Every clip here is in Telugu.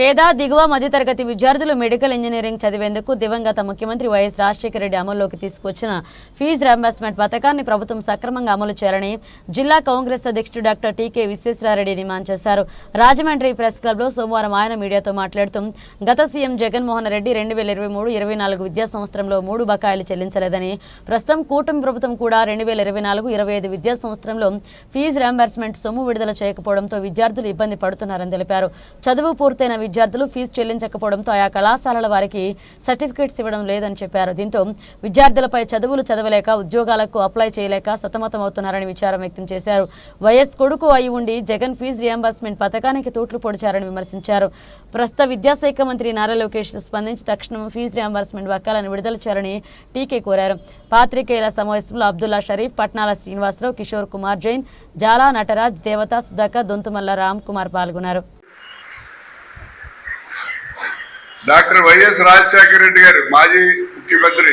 పేద దిగువ మధ్యతరగతి విద్యార్థులు మెడికల్ ఇంజనీరింగ్ చదివేందుకు దివంగత ముఖ్యమంత్రి వైఎస్ రాజశేఖర రెడ్డి అమల్లోకి తీసుకొచ్చిన ఫీజు రియంబర్స్మెంట్ పథకాన్ని ప్రభుత్వం సక్రమంగా అమలు చేయాలని జిల్లా కాంగ్రెస్ అధ్యక్షుడు డాక్టర్ టీకే విశ్వేశ్వరారెడ్డి డిమాండ్ చేశారు. రాజమండ్రి ప్రెస్ క్లబ్లో సోమవారం ఆయన మీడియాతో మాట్లాడుతూ గత సీఎం జగన్మోహన్ రెడ్డి రెండు వేల ఇరవై మూడు ఇరవై నాలుగు విద్యా సంవత్సరంలో మూడు బకాయిలు చెల్లించలేదని ప్రస్తుతం కూటమి ప్రభుత్వం కూడా రెండు వేల ఇరవై నాలుగు ఇరవై ఐదు విద్యా సంవత్సరంలో ఫీజు రియంబర్స్మెంట్ సొమ్ము విడుదల చేయకపోవడంతో విద్యార్థులు ఇబ్బంది పడుతున్నారని తెలిపారు. చదువు పూర్తయిన విద్యార్థులు ఫీజు చెల్లించకపోవడంతో ఆయా కళాశాలల వారికి సర్టిఫికేట్స్ ఇవ్వడం లేదని చెప్పారు. దీంతో విద్యార్థులపై చదువులు చదవలేక ఉద్యోగాలకు అప్లై చేయలేక సతమతమవుతున్నారని విచారం వ్యక్తం చేశారు. వైఎస్ కొడుకు అయి ఉండి జగన్ ఫీజు రియంబర్స్మెంట్ పథకానికి తూట్లు పొడిచారని విమర్శించారు. ప్రస్తుత విద్యాశాఖ మంత్రి నారా లోకేష్ స్పందించి తక్షణం ఫీజు రియంబర్స్మెంట్ వక్కాలను విడుదల చేయాలని టీకే కోరారు. పాత్రికేయుల సమావేశంలో అబ్దుల్లా షరీఫ్ పట్నాల శ్రీనివాసరావు కిషోర్ కుమార్ జైన్ జాలా నటరాజ్ దేవత సుధాకర్ దొంతుమల్ల రామ్ కుమార్ పాల్గొన్నారు. డాక్టర్ వైఎస్ రాజశేఖర రెడ్డి గారు మాజీ ముఖ్యమంత్రి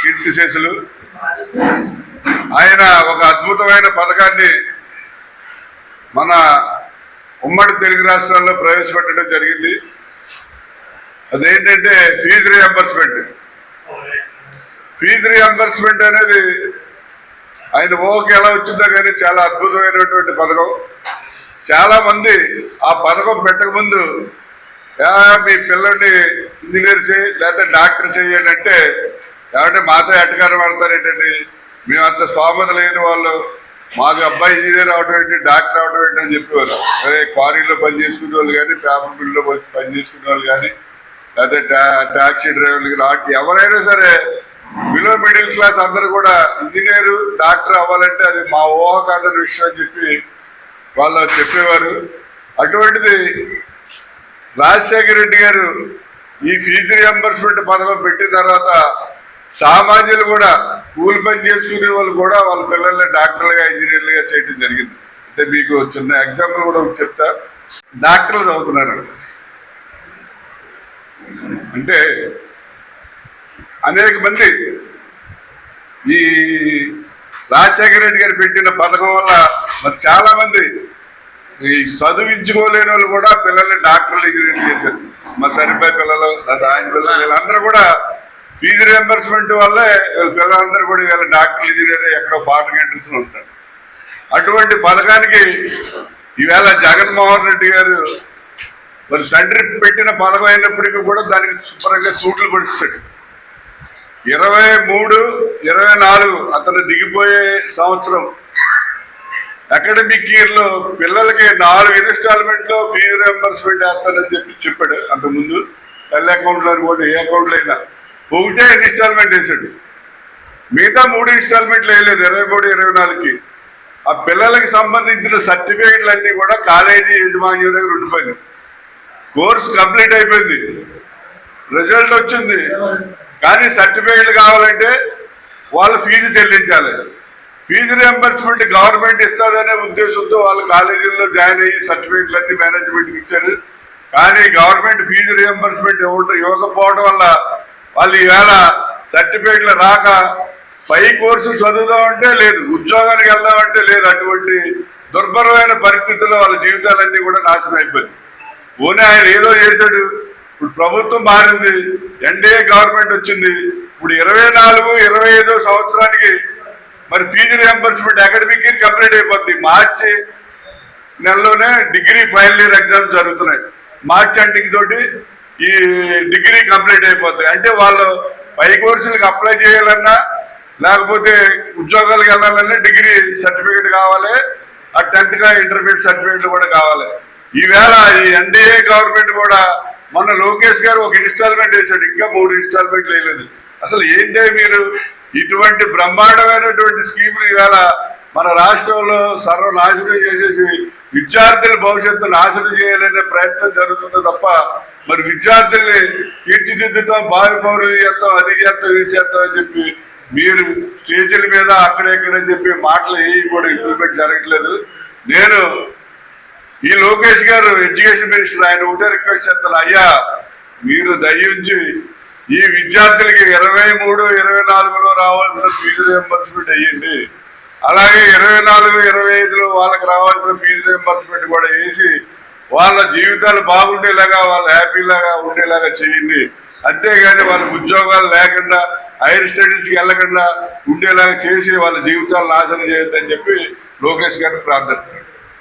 కీర్తిశేషులు. ఆయన ఒక అద్భుతమైన పథకాన్ని మన ఉమ్మడి తెలుగు రాష్ట్రాల్లో ప్రవేశపెట్టడం జరిగింది. అదేంటంటే ఫీజు రియంబర్స్మెంట్ ఫీజు రియంబర్స్మెంట్ అనేది ఆయన ఓకే ఎలా వచ్చిందో కానీ చాలా అద్భుతమైనటువంటి పథకం. చాలామంది ఆ పథకం పెట్టకముందు మీ పిల్లల్ని ఇంజనీర్ చేయి లేకపోతే డాక్టర్ చేయండి అంటే ఏమంటే మాతో ఎట్టగారు పడతారేంటండి మేమంత స్తోమత లేని వాళ్ళు. మాకు అబ్బాయి ఇంజనీర్ అవడం ఏంటి డాక్టర్ అవడం ఏంటి అని చెప్పేవారు. అదే క్వారీలో పని చేసుకునే వాళ్ళు కానీ పేపర్ మిల్లో పని చేసుకునే వాళ్ళు కానీ లేకపోతే టా- టాక్సీ డ్రైవర్లు కానీ ఎవరైనా సరే బిలో మిడిల్ క్లాస్ అందరూ కూడా ఇంజనీరు డాక్టర్ అవ్వాలంటే అది మా ఊహ కాదని విషయం అని చెప్పి వాళ్ళు చెప్పేవారు. అటువంటిది రాజశేఖర రెడ్డి గారు ఈ ఫీజు రియంబర్స్మెంట్ పథకం పెట్టిన తర్వాత సామాన్యులు కూడా కూలి పని చేసుకునే వాళ్ళు కూడా వాళ్ళ పిల్లల్ని డాక్టర్లుగా ఇంజనీర్లుగా చేయడం జరిగింది. అంటే మీకు చిన్న ఎగ్జాంపుల్ కూడా చెప్తా. డాక్టర్లు చదువుతున్నారు. అంటే అనేక మంది ఈ రాజశేఖర రెడ్డి గారు పెట్టిన పథకం వల్ల మరి చాలామంది ఈ చదివించుకోలేని వాళ్ళు కూడా పిల్లల్ని డాక్టర్లు ఇంజనీర్లు చేశారు. మా సరిపోయి పిల్లలు ఆయన పిల్లలు వీళ్ళందరూ కూడా ఫీజు రియంబర్స్మెంట్ వల్లే వీళ్ళ పిల్లలందరూ కూడా వీళ్ళ డాక్టర్లు ఇంజనీర్ ఎక్కడో ఫారెన్ కంట్రీస్లో ఉంటారు. అటువంటి పథకానికి ఈవేళ జగన్మోహన్ రెడ్డి గారు మరి తండ్రి పెట్టిన పథకం అయినప్పటికీ కూడా దానికి శుభ్రంగా చూట్లు పడిస్తాడు. ఇరవై మూడు ఇరవై నాలుగు అతను దిగిపోయే సంవత్సరం అకాడమిక్ ఇయర్లో పిల్లలకి నాలుగు ఇన్స్టాల్మెంట్లో ఫీజు రియంబర్స్మెంట్ వేస్తానని చెప్పి చెప్పాడు అంతకుముందు. తల్లి అకౌంట్లో అనుకోండి ఏ అకౌంట్లో అయినా. ఒకటే ఇన్స్టాల్మెంట్ వేసాడు. మిగతా మూడు ఇన్స్టాల్మెంట్లు వేయలేదు ఇరవై మూడు ఇరవై నాలుగుకి. ఆ పిల్లలకి సంబంధించిన సర్టిఫికేట్లు అన్నీ కూడా కాలేజీ యజమాన్యం దగ్గర ఉండిపోయినాయి. కోర్సు కంప్లీట్ అయిపోయింది. రిజల్ట్ వచ్చింది. కానీ సర్టిఫికేట్లు కావాలంటే వాళ్ళు ఫీజు చెల్లించాలి. ఫీజు రియంబర్స్మెంట్ గవర్నమెంట్ ఇస్తుందనే ఉద్దేశంతో వాళ్ళు కాలేజీల్లో జాయిన్ అయ్యి సర్టిఫికేట్లన్నీ మేనేజ్మెంట్కి ఇచ్చారు. కానీ గవర్నమెంట్ ఫీజు రియంబర్స్మెంట్ ఇవ్వటం ఇవ్వకపోవడం వల్ల వాళ్ళు ఈవేళ సర్టిఫికేట్లు రాక పై కోర్సు చదువుదామంటే లేదు ఉద్యోగానికి వెళ్దామంటే లేదు. అటువంటి దుర్భరమైన పరిస్థితుల్లో వాళ్ళ జీవితాలన్నీ కూడా నాశనం అయిపోయింది ఓనే ఆయన ఏదో చేశాడు ఇప్పుడు ప్రభుత్వం మారింది ఎన్డీఏ గవర్నమెంట్ వచ్చింది ఇప్పుడు ఇరవై నాలుగు ఇరవై ఐదో సంవత్సరానికి మరి fee reimbursement academic year complete అయిపోద్ది. మార్చి నెలలోనే డిగ్రీ ఫైనల్ ఇయర్ ఎగ్జామ్స్ జరుగుతున్నాయి. మార్చ్ ఎండింగ్ తోటి ఈ డిగ్రీ కంప్లీట్ అయిపోద్ది. అంటే వాళ్ళు పై కోర్సులకు అప్లై చేయాలన్నా లేకపోతే ఉద్యోగాలకు వెళ్ళాలన్నా డిగ్రీ సర్టిఫికేట్ కావాలి ఆ టెన్త్గా ఇంటర్మీడియట్ సర్టిఫికేట్లు కూడా కావాలి. ఈవేళ ఈ ఎన్డీఏ గవర్నమెంట్ కూడా మొన్న లోకేష్ గారు ఒక ఇన్స్టాల్మెంట్ వేశాడు. ఇంకా మూడు ఇన్స్టాల్మెంట్లు వేయలేదు. అసలు ఏంటే మీరు? ఇటువంటి బ్రహ్మాండమైనటువంటి స్కీములు ఇవాళ మన రాష్ట్రంలో సర్వనాశనం చేసేసి విద్యార్థుల భవిష్యత్తు నాశనం చేయాలనే ప్రయత్నం జరుగుతుంది తప్ప మరి విద్యార్థుల్ని తీర్చిదిద్దుతాం భావి పౌరులు చేస్తాం అది చేస్తాం ఇది చేస్తాం అని చెప్పి మీరు స్టేజీల మీద అక్కడెక్కడ చెప్పి మాటలు ఏవి కూడా ఇంప్లిమెంట్ జరగట్లేదు. నేను ఈ లోకేష్ గారు ఎడ్యుకేషన్ మినిస్టర్ ఆయన ఒకటే రిక్వెస్ట్ చేస్తాను అయ్యా మీరు దయించి ఈ విద్యార్థులకి ఇరవై మూడు ఇరవై నాలుగులో రావాల్సిన ఫీజు రియంబర్స్మెంట్ అయ్యింది అలాగే ఇరవై నాలుగు ఇరవై ఐదులో వాళ్ళకి రావాల్సిన ఫీజు రియంబర్స్మెంట్ కూడా వేసి వాళ్ళ జీవితాలు బాగుండేలాగా వాళ్ళ హ్యాపీలాగా ఉండేలాగా చేయండి. అంతేగాని వాళ్ళ ఉద్యోగాలు లేకుండా హైయర్ స్టడీస్కి వెళ్ళకుండా ఉండేలాగా చేసి వాళ్ళ జీవితాలు నాశనం చేయొద్దని చెప్పి లోకేష్ గారిని ప్రార్థిస్తున్నాడు